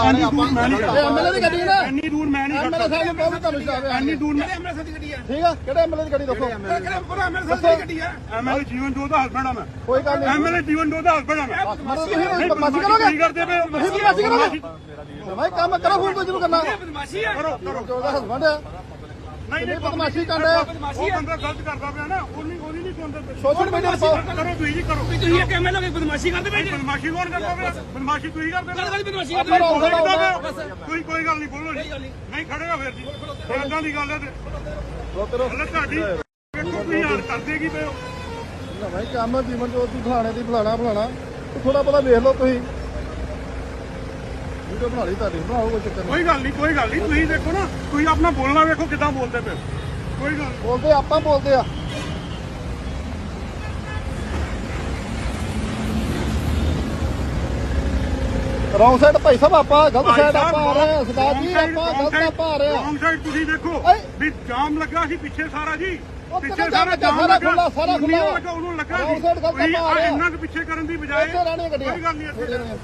ਐਨੀ ਦੂਰ ਮੈਂ ਨਹੀਂ ਇਹ ਐਮਐਲਏ ਦੀ ਗੱਡੀ ਨਾ ਐਨੀ ਦੂਰ ਮੈਂ ਨਹੀਂ ਐਮਐਲਏ ਸਾਹਿਬ ਨੂੰ ਕਹੋ ਤੁਹਾਨੂੰ ਸ਼ਰਾਬ ਐਨੀ ਦੂਰ ਮੈਂ ਠੀਕ ਆ? ਕਿਹੜੇ ਐਮਐਲਏ ਦੀ ਗੱਡੀ ਦੱਸੋ? ਐਮਐਲਏ ਜੀਵਨ ਜੋਤ ਦਾ ਹਸਬੰਡ ਆ ਮੈਂ। ਕੋਈ ਗੱਲ ਨਹੀਂ। ਐਮਐਲਏ ਜੀਵਨ ਜੋਤ ਦਾ ਹਸਬੰਡ ਆ ਮੈਂ। ਬਦਮਾਸ਼ੀ ਕਰੋਗੇ? ਕਰਦੇ ਪਏ ਹੋ। ਬਦਮਾਸ਼ੀ ਕਰੋਗੇ? ਭਾਈ ਕੰਮ ਕਰੋ ਫੋਨ ਤੋਂ ਜਿਹਨੂੰ ਕਰਨਾ। ਕਰੋ ਕਰੋ। ਜੋ ਉਹਦਾ ਹਸਬੰਡ ਆ। ਨਹੀਂ ਨਹੀਂ ਬਦਮਾਸ਼ੀ ਕਰ ਰਿਹਾ। ਉਹ ਬੰਦਾ ਗਲਤ ਕਰਦਾ ਪਿਆ ਨਾ। ਉਹ ਨਹੀਂ ਉਹਦੀ। ਸੋਸ਼ਲ ਮੀਡੀਆ ਤੇ ਪਾਓ ਕਰੋ ਤੁਸੀਂ ਜੀ ਕਰੋ। ਤੁਸੀਂ ਇਹ ਕਿਵੇਂ ਲੋਗੇ ਬਦਮਾਸ਼ੀ ਕਰਦੇ ਪਏ ਜੀ ਬਦਮਾਸ਼ੀ ਕੌਣ ਕਰਦਾ ਪਿਆ? ਬਦਮਾਸ਼ੀ ਤੁਸੀਂ ਕਰਦੇ ਪਏ। ਕਾਹਦੀ ਬਦਮਾਸ਼ੀ ਆਪਾਂ ਕਰਦੇ ਰੌਲਾ ਤੁਸੀਂ ਲਾਉਂਦੇ ਕਰਦੇ ਪਏ। ਕੋਈ ਕੋਈ ਗੱਲ ਨਹੀਂ। ਬੋਲੋ ਜੀ ਨਹੀਂ। ਖੜੇਗਾ ਫਿਰ ਜੀ। ਇਦਾਂ ਦੀ ਗੱਲ ਹੈ ਤੇ। ਰੋਕੋ ਹਲੇ ਤੁਹਾਡੀ ਵੇਖੋ ਤੁਸੀਂ ਹਾਲ ਕਰਦੇ ਕੀ ਪਏ ਹੋ। ਨਾ ਭਾਈ ਕੰਮ ਜੀਵਨ ਜੋਤ ਦੀ ਫਲਾਣੇ ਦੀ ਫਲਾਣਾ ਫਲਾਣਾ। ਥੋੜਾ ਬਹੁਤਾ ਵੇਖ ਲਓ ਤੁਸੀਂ। ਵੀਡੀਓ ਬਣਾ ਲਈ ਤੁਹਾਡੀ ਬਣਾਓ ਕੋਈ ਚੱਕਰ ਨਹੀਂ। ਕੋਈ ਗੱਲ ਨਹੀਂ ਕੋਈ ਗੱਲ ਨਹੀਂ। ਤੁਸੀਂ ਦੇਖੋ ਨਾ ਤੁਸੀਂ ਆਪਣਾ ਬੋਲਣਾ ਵੇਖੋ ਕਿੱਦਾਂ ਬੋਲਦੇ ਪਏ ਹੋ। ਕੋਈ ਗੱਲ ਨੀ। ਬੋਲਦੇ ਆਪਾਂ ਬੋਲਦੇ ਆ। ਰੌਂਗ ਸਾਈਡ ਭਾਈ ਸਾਹਿਬ ਆਪਾਂ ਗਲਤ ਸਾਈਡ ਆਪਾਂ ਆ ਰਹੇ ਹਾਂ ਸਰਦਾਰ ਜੀ ਆਪਾਂ ਗਲਤ ਆਪਾਂ ਆ ਰਹੇ ਹਾਂ ਰੌਂਗ ਸਾਈਡ ਤੁਸੀਂ ਦੇਖੋ ਓਏ। ਵੀ ਜਾਮ ਲੱਗਾ ਸੀ ਪਿੱਛੇ ਸਾਰਾ ਜੀ ਉਹ ਪਿੱਛੇ ਸਾਰਾ ਜਾਮ ਜਾਮ ਲੱਗਾ? ਲੱਗਾ ਸਾਰਾ ਖੁੱਲ੍ਹਾ, ਸਾਰਾ ਉਹਨੂੰ ਲੱਗਾ Wrong ਜੀ side ਗਲਤ ਆਪਾਂ ਆ ਰਹੇ ਹਾਂ। ਇੰਨਾ ਕੁ ਪਿੱਛੇ ਕਰਨ ਦੀ ਬਜਾਏ ਇੱਥੇ ਰਹਿਣੀਆਂ ਗੱਡੀਆਂ ਕੋਈ ਗੱਲ ਨਹੀਂ ਇੱਥੇ।